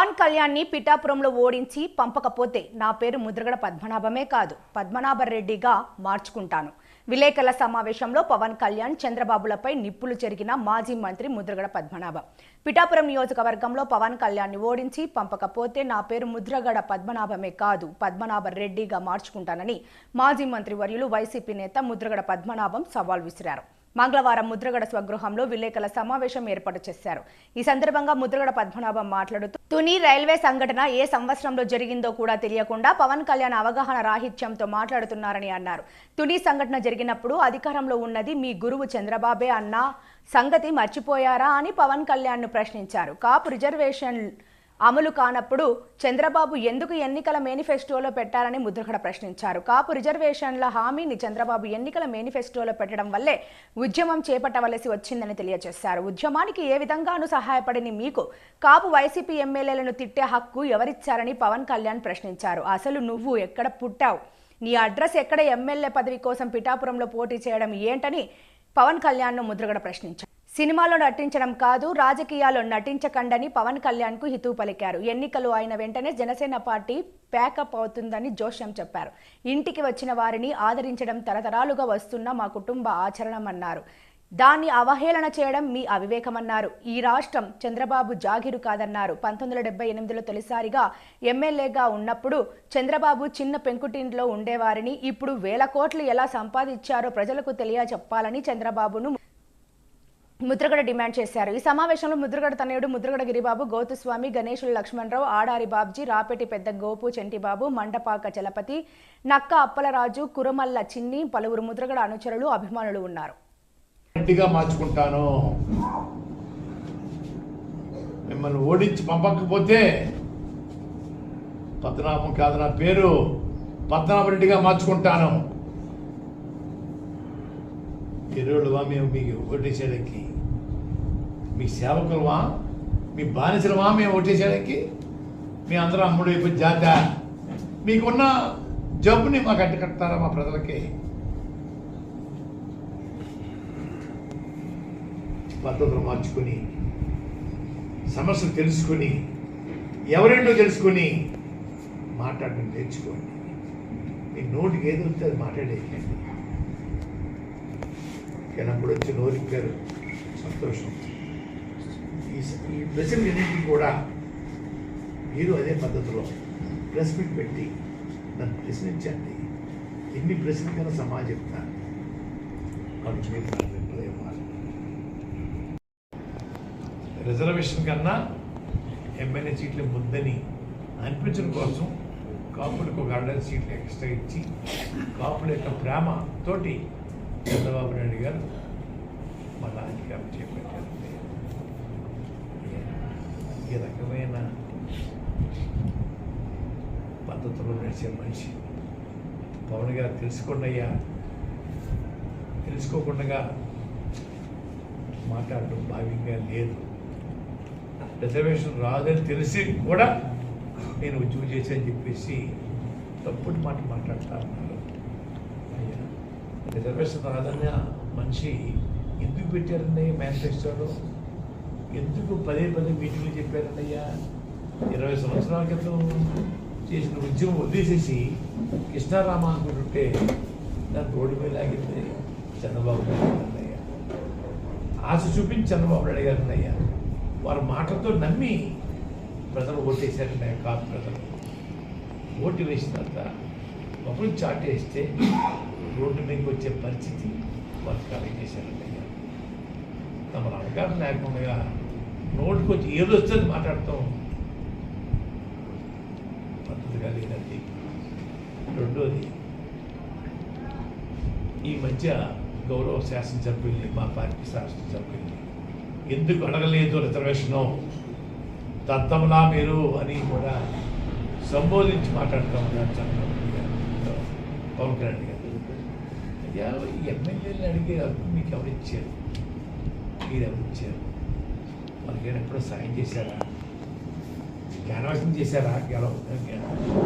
పవన్ కళ్యాణ్ని పిఠాపురంలో ఓడించి పంపకపోతే నా పేరు ముద్రగడ పద్మనాభమే కాదు. పద్మనాభరెడ్డిగా మార్చుకుంటాను. విలేకరుల సమావేశంలో పవన్ కళ్యాణ్ చంద్రబాబులపై నిప్పులు చెరిగిన మాజీ మంత్రి ముద్రగడ పద్మనాభం. పిఠాపురం నియోజకవర్గంలో పవన్ కళ్యాణ్ని ఓడించి పంపకపోతే నా పేరు ముద్రగడ పద్మనాభమే కాదు. పద్మనాభరెడ్డిగా మార్చుకుంటానని మాజీ మంత్రి వర్యులు వైసీపీ నేత ముద్రగడ పద్మనాభం సవాల్ విసిరారు. మంగళవారం ముద్రగడ స్వగృహంలో విలేకరుల సమావేశం ఏర్పాటు చేశారు. ఈ సందర్భంగా ముద్రగడ పద్మనాభం మాట్లాడుతూ తుని రైల్వే సంఘటన ఏ సంవత్సరంలో జరిగిందో కూడా తెలియకుండా పవన్ కళ్యాణ్ అవగాహన రాహిత్యంతో మాట్లాడుతున్నారని అన్నారు. తుని సంఘటన జరిగినప్పుడు అధికారంలో ఉన్నది మీ గురువు చంద్రబాబే అన్న సంగతి మర్చిపోయారా? అని పవన్ కళ్యాణ్ను ప్రశ్నించారు. కాపు రిజర్వేషన్ అమలు కానప్పుడు చంద్రబాబు ఎందుకు ఎన్నికల మేనిఫెస్టోలో పెట్టారని ముద్రగడ ప్రశ్నించారు. కాపు రిజర్వేషన్ల హామీని చంద్రబాబు ఎన్నికల మేనిఫెస్టోలో పెట్టడం వల్లే ఉద్యమం చేపట్టవలసి వచ్చిందని తెలియజేశారు. ఉద్యమానికి ఏ విధంగానూ సహాయపడని మీకు? కాపు వైసీపీ ఎమ్మెల్యేలను తిట్టే హక్కు ఎవరిచ్చారని పవన్ కళ్యాణ్ ప్రశ్నించారు. అసలు నువ్వు ఎక్కడ పుట్టావు? నీ అడ్రస్ ఎక్కడ? ఎమ్మెల్యే పదవి కోసం పిఠాపురంలో పోటీ చేయడం ఏంటని పవన్ కళ్యాణ్ను ముద్రగడ ప్రశ్నించారు. సినిమాలో నటించడం కాదు రాజకీయాల్లో నటించకండని పవన్ కళ్యాణ్కు హితవు పలికారు ఎన్నికలు అయిన వెంటనే జనసేన పార్టీ ప్యాకప్ అవుతుందని జోష్యం చెప్పారు. ఇంటికి వచ్చిన వారిని ఆదరించడం తరతరాలుగా వస్తున్న మా కుటుంబ ఆచరణమన్నారు. దాన్ని అవహేళన చేయడం మీ అవివేకమన్నారు. ఈ రాష్ట్రం చంద్రబాబు జాగిరు కాదన్నారు. పంతొమ్మిది వందల డెబ్బై ఎనిమిదిలో తొలిసారిగా ఎమ్మెల్యేగా ఉన్నప్పుడు చంద్రబాబు చిన్న పెంకుటింట్లో ఉండేవారిని. ఇప్పుడు వేల కోట్లు ఎలా సంపాదించారో ప్రజలకు తెలియచెప్పాలని చంద్రబాబును ముద్రగడ డిమాండ్ చేశారు. ఈ సమావేశంలో ముద్రగడ తనయుడు ముద్రగడ గిరిబాబు గౌతుస్వామి గణేశులు లక్ష్మణరావు ఆడారి బాబ్జీ రాపేటి పెద్ద గోపు చెంటిబాబు మండపాక చలపతి నక్క అప్పలరాజు కురమల్ల చిన్ని పలువురు ముద్రగడ అనుచరులు అభిమానులు ఉన్నారు. మార్చుకుంటాను. మిమ్మల్ని ఓడించి పంపకపోతే పద్మనాభం కాదు నా పేరు. పద్మనాభ రెడ్డిగా మార్చుకుంటాను. ఎరువులువా మేము మీకు ఓటేసేయడానికి మీ సేవకులవా? మీ బానిసలవా మేము ఓటేసేయడానికి మీ అందరూ అమ్ముడు అయిపోయి జాత. మీకున్న జబ్బుని మాకు అడ్డు కడతారా మా ప్రజలకి? పద్ధతులు మార్చుకొని సమస్యలు తెలుసుకొని ఎవరెండో తెలుసుకొని మాట్లాడడం నేర్చుకోండి. మీ నోటికి ఏది వస్తే అది మాట్లాడేయండి. ఎనప్పుడు వచ్చి నోరిప్పారు సంతోషం. ఈ ఈ ఈ ప్రశ్నలన్నింటినీ కూడా మీరు అదే పద్ధతిలో ప్రెస్ మీట్ పెట్టి నన్ను ప్రశ్నించండి. ఎన్ని ప్రశ్నలకైనా సమాజం చెప్తాను రిజర్వేషన్ కన్నా ఎమ్మెల్యే సీట్లు ముద్దని అనిపించడం కోసం కాపులకు ఒక అడ్డ సీట్లు ఎక్స్ట్రా ఇచ్చి కాపుల యొక్క ప్రేమతోటి చంద్రబాబు నాయుడు గారు మళ్ళా అధికారం చేపట్టారు. ఈ రకమైన పద్ధతులు నడిచే మనిషి? పవన్ గారు తెలుసుకోండి తెలుసుకోకుండా మాట్లాడటం భావ్యంగా లేదు. రిజర్వేషన్ రాదని తెలిసి కూడా నేను ఉద్యోగం చేశానని చెప్పేసి తప్పుడు మాట మాట్లాడతా ఉన్నారు. అయ్యా. రిజర్వేషన్ రాదన్న మనిషి ఎందుకు పెట్టారన్నయ్య మేనిఫెస్టోలో? ఎందుకు పదే పదే మీటింగ్లు చెప్పారన్నయ్యా? ఇరవై సంవత్సరాల క్రితం చేసిన ఉద్యమం వదిలేసేసి కృష్ణారామ అనుకుంటుంటే దాన్ని రోడ్డు మీద లాగింది చంద్రబాబు అన్నయ్య ఆశ చూపించి చంద్రబాబు నాయుడు అయ్యా వారి మాటలతో నమ్మి ప్రజలు ఓటేశారన్నయ్య కాపు ప్రజలు. ఓటు వేసిన తర్వాత ఒకరు చాటేస్తే రోడ్డు మీదకి వచ్చే పరిస్థితి వారు ఖాళీ చేశారండి అయ్యా అవగాహన లేకుండా నోటికి వచ్చి ఏదో వస్తుంది మాట్లాడతాం పద్ధతిగా లేదండి రెండోది ఈ మధ్య గౌరవ శాసనసభ్యుల్ని మా పార్టీ శాసనసభ్యుల్ని ఎందుకు అడగలేదు రిజర్వేషను? దత్తములా మీరు అని కూడా సంబోధించి మాట్లాడుతూ ఉన్నారు చంద్రబాబు గారు. పవన్ కళ్యాణ్ యాభై ఈ ఎమ్మెల్యేలు అడిగే హక్కు మీకు ఎవరు ఇచ్చారు? మీరు ఎవరు ఇచ్చారు? వాళ్ళకి ఎప్పుడో సాయం చేశారా? జ్ఞానవాసం చేశారా? గెలవ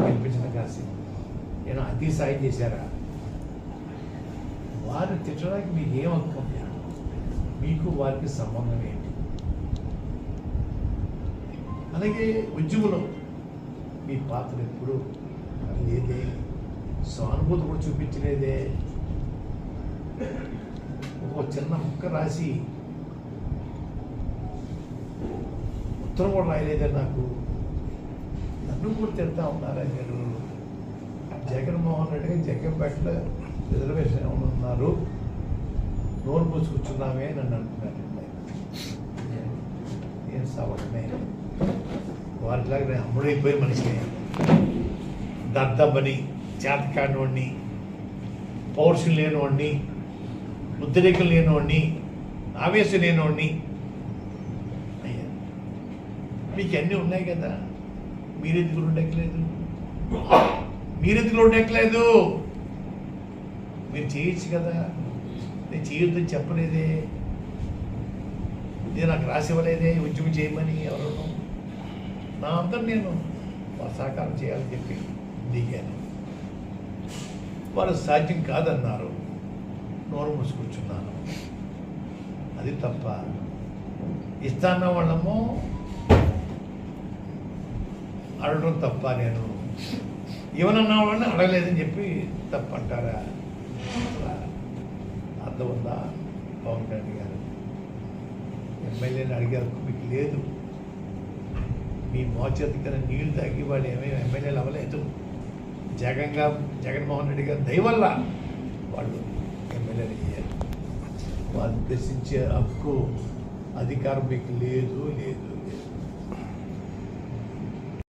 గెలిపించడం కాసి నేను అతి సాయం చేశారా? వారిని తిట్టడానికి మీకు ఏం హక్కు? మీకు వారికి సంబంధం ఏంటి? అలాగే ఉద్యమంలో మీ పాత్ర ఎప్పుడు లేదే సానుభూతి కూడా చూపించలేదే ఒక చిన్న ముక్క రాసి ఉత్తరం కూడా రాయలేదే నాకు. నన్ను కూడా తిడతా ఉన్నారా మీరు జగన్మోహన్ రెడ్డి గారు జగ్గంపేటలో రిజర్వేషన్ ఉన్నారు? నోరు పూసుకొచ్చున్నామే నన్ను అంటున్నారండి ఏం సవటమే? వారిలాగా నేను అమ్ముడైపోయి మనిషిని. దద్దమ్మని చేతకాడినోడిని పౌరుషం లేనివాడిని ఉద్రేకం లేనివాడిని ఆవేశం లేనివాడిని అయ్యా మీకు అన్నీ ఉన్నాయి కదా? మీరెందుకు ఉండక్కలేదు మీరెందుకు ఉండక్కలేదు మీరు చేయొచ్చు కదా. నేను చేయొద్దని చెప్పలేదే. ఇది నాకు రాసివ్వలేదే ఉద్యమం చేయమని ఎవరు? నా అంతా నేను వారు సహకారం చేయాలని చెప్పి దిగాను. వారు సాధ్యం కాదన్నారు. నోరు మూసుకూర్చున్నాను అది తప్ప ఇస్తాన్న వాళ్ళము అడగడం తప్ప నేను ఏమన్నా వాళ్ళని అడగలేదని చెప్పి తప్ప అంటారా అర్థం ఉందా పవన్ కళ్యాణ్ గారు? ఎమ్మెల్యేని అడిగారు మీకు లేదు. మీ మోచేతి కింద నీళ్ళు తాగి వాళ్ళు ఏమేమి ఎమ్మెల్యేలు అవ్వలేదు. జగన్గా జగన్మోహన్ రెడ్డి గారి దయవల్ల వాళ్ళు ఎమ్మెల్యేలు అయ్యారు వాళ్ళు ప్రశ్నించే హక్కు అధికారం మీకు లేదు లేదు